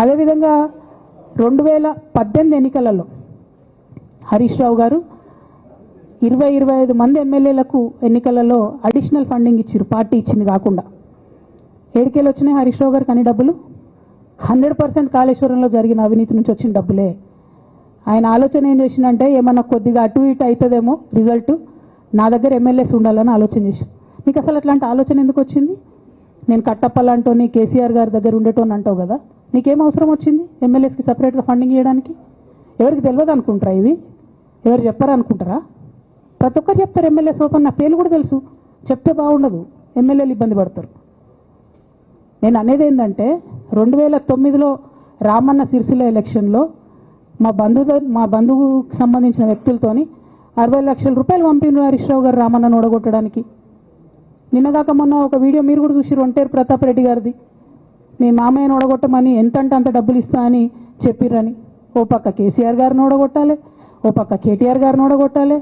అదేవిధంగా రెండు వేల పద్దెనిమిది ఎన్నికలలో హరీష్ రావు గారు ఇరవై ఇరవై ఐదు మంది ఎమ్మెల్యేలకు ఎన్నికలలో అడిషనల్ ఫండింగ్ ఇచ్చారు పార్టీ ఇచ్చింది కాకుండా. ఏడికేలు వచ్చినాయి హరీష్ రావు గారికి అన్ని డబ్బులు. హండ్రెడ్ పర్సెంట్ కాళేశ్వరంలో జరిగిన అవినీతి నుంచి వచ్చిన డబ్బులే. ఆయన ఆలోచన ఏం చేసిందంటే ఏమన్నా కొద్దిగా అటు ఇటు అవుతుందేమో రిజల్ట్ నా దగ్గర ఎమ్మెల్యేస్ ఉండాలని ఆలోచన చేశాను నీకు అసలు అట్లాంటి ఆలోచన ఎందుకు వచ్చింది? నేను కట్టప్పలాంటోని కేసీఆర్ గారి దగ్గర ఉండేటోని అంటావు కదా. నీకేం అవసరం వచ్చింది? ఎమ్మెల్యేస్కి సపరేట్గా ఫండింగ్ ఇవ్వడానికి ఎవరికి తెలియదు అనుకుంటారా ఇవి? ఎవరు చెప్పారు అనుకుంటారా? ప్రతి ఒక్కరు చెప్తారు ఎమ్మెల్యేస్ ఓపెన్ నా పేర్లు కూడా తెలుసు. చెప్తే బాగుండదు. ఎమ్మెల్యేలు ఇబ్బంది పడతారు. నేను అనేది ఏంటంటే రెండు వేల తొమ్మిదిలో రామన్న సిరిసిల్ల ఎలక్షన్లో మా బంధువు మా బంధువుకు సంబంధించిన వ్యక్తులతోని అరవై లక్షల రూపాయలు పంపిన హరీష్ రావు గారు రామన్నను ఓడగొట్టడానికి. నిన్నగాక మొన్న ఒక వీడియో మీరు కూడా చూసిరు ఒంటేరు ప్రతాప్ రెడ్డి గారిది. మీ మామయ్యను ఓడగొట్టమని ఎంతంటే అంత డబ్బులు ఇస్తా అని చెప్పిర్రని. ఓ పక్క కేసీఆర్ గారిని ఓడగొట్టాలి ఓ పక్క కేటీఆర్ గారిని ఓడగొట్టాలి.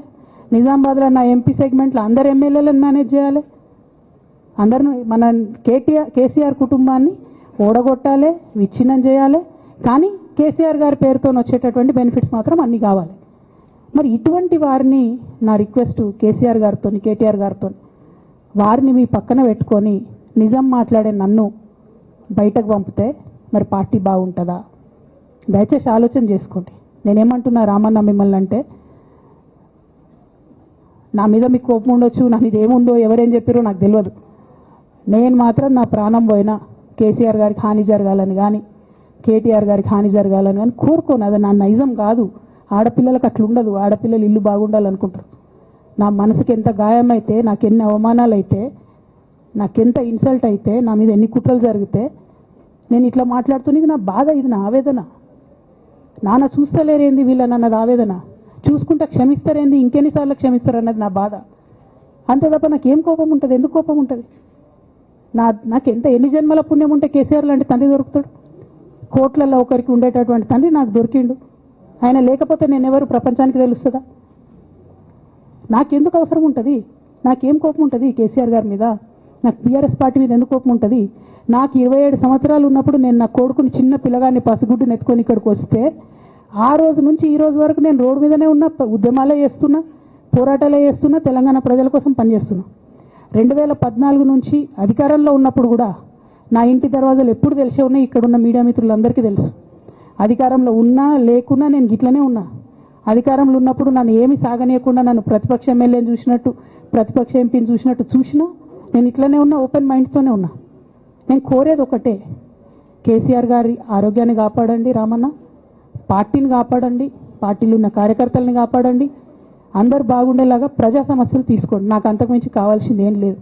నిజామాబాద్లో నా ఎంపీ సెగ్మెంట్లో అందరు ఎమ్మెల్యేలను మేనేజ్ చేయాలి. అందరిని మన కేటీఆర్ కేసీఆర్ కుటుంబాన్ని ఓడగొట్టాలి విచ్ఛిన్నం చేయాలి. కానీ కేసీఆర్ గారి పేరుతో వచ్చేటటువంటి బెనిఫిట్స్ మాత్రం అన్నీ కావాలి. మరి ఇటువంటి వారిని నా రిక్వెస్ట్ కేసీఆర్ గారితో కేటీఆర్ గారితో వారిని మీ పక్కన పెట్టుకొని నిజం మాట్లాడే నన్ను బయటకు పంపితే మరి పార్టీ బాగుంటుందా? దయచేసి ఆలోచన చేసుకోండి. నేనేమంటున్నా రామన్న మిమ్మల్ని అంటే నా మీద మీకు కోపం ఉండొచ్చు నా మీద ఏముందో ఎవరేం చెప్పారో నాకు తెలియదు. నేను మాత్రం నా ప్రాణం పోయినా కేసీఆర్ గారికి హాని జరగాలని కానీ కేటీఆర్ గారికి హాని జరగాలని కానీ కోరుకోను. అది నా నైజం కాదు. ఆడపిల్లలకు అట్లా ఉండదు. ఆడపిల్లలు ఇల్లు బాగుండాలనుకుంటారు. నా మనసుకి ఎంత గాయం అయితే నాకు ఎన్ని అవమానాలు అయితే నాకెంత ఇన్సల్ట్ అయితే నా మీద ఎన్ని కుట్రలు జరిగితే నేను ఇట్లా మాట్లాడుతున్నది ఇది నా బాధ ఇది నా ఆవేదన. నాన్న చూస్తలేరేంది వీళ్ళని అన్నది ఆవేదన? చూసుకుంటా క్షమిస్తారేంది? ఇంకెన్నిసార్లు క్షమిస్తారు అన్నది నా బాధ. అంతే తప్ప నాకేం కోపం ఉంటుంది? ఎందుకు కోపం ఉంటుంది? నా నాకు ఎంత ఎన్ని జన్మల పుణ్యం ఉంటే కేసీఆర్ లాంటి తండ్రి దొరుకుతాడు? కోట్లలో ఒకరికి ఉండేటటువంటి తండ్రి నాకు దొరికిండు. ఆయన లేకపోతే నేను ఎవరు? ప్రపంచానికి తెలుస్తుందా? నాకెందుకు అవసరం ఉంటుంది? నాకేం కోపం ఉంటుంది కేసీఆర్ గారి మీద? నాకు టీఆర్ఎస్ పార్టీ మీద ఎందుకు కోపం ఉంటుంది? నాకు ఇరవై ఏడు సంవత్సరాలు ఉన్నప్పుడు నేను నా కొడుకుని చిన్న పిల్లగాన్ని పసిగుడ్డు నెత్తుకొని ఇక్కడికి వస్తే ఆ రోజు నుంచి ఈ రోజు వరకు నేను రోడ్డు మీదనే ఉన్నా ఉద్యమాలే చేస్తున్నా పోరాటాలే చేస్తున్నా తెలంగాణ ప్రజల కోసం పనిచేస్తున్నా రెండు వేల పద్నాలుగు నుంచి అధికారంలో ఉన్నప్పుడు కూడా నా ఇంటి దర్వాజాలు ఎప్పుడు తెలిసే ఉన్నాయి? ఇక్కడ ఉన్న మీడియా మిత్రులందరికీ తెలుసు. అధికారంలో ఉన్నా లేకున్నా నేను గిట్లనే ఉన్నా. అధికారంలో ఉన్నప్పుడు నన్ను ఏమి సాగనీయకుండా నన్ను ప్రతిపక్ష ఎమ్మెల్యేని చూసినట్టు ప్రతిపక్ష ఎంపీని చూసినట్టు చూసినా నేను ఇట్లనే ఉన్నా ఓపెన్ మైండ్తోనే ఉన్నా. నేను కోరేది ఒకటే కేసీఆర్ గారి ఆరోగ్యాన్ని కాపాడండి రామన్న పార్టీని కాపాడండి పార్టీలు ఉన్న కార్యకర్తల్ని కాపాడండి అందరు బాగుండేలాగా ప్రజా సమస్యలు తీసుకోండి. నాకు అంతకుమించి కావాల్సింది ఏం లేదు.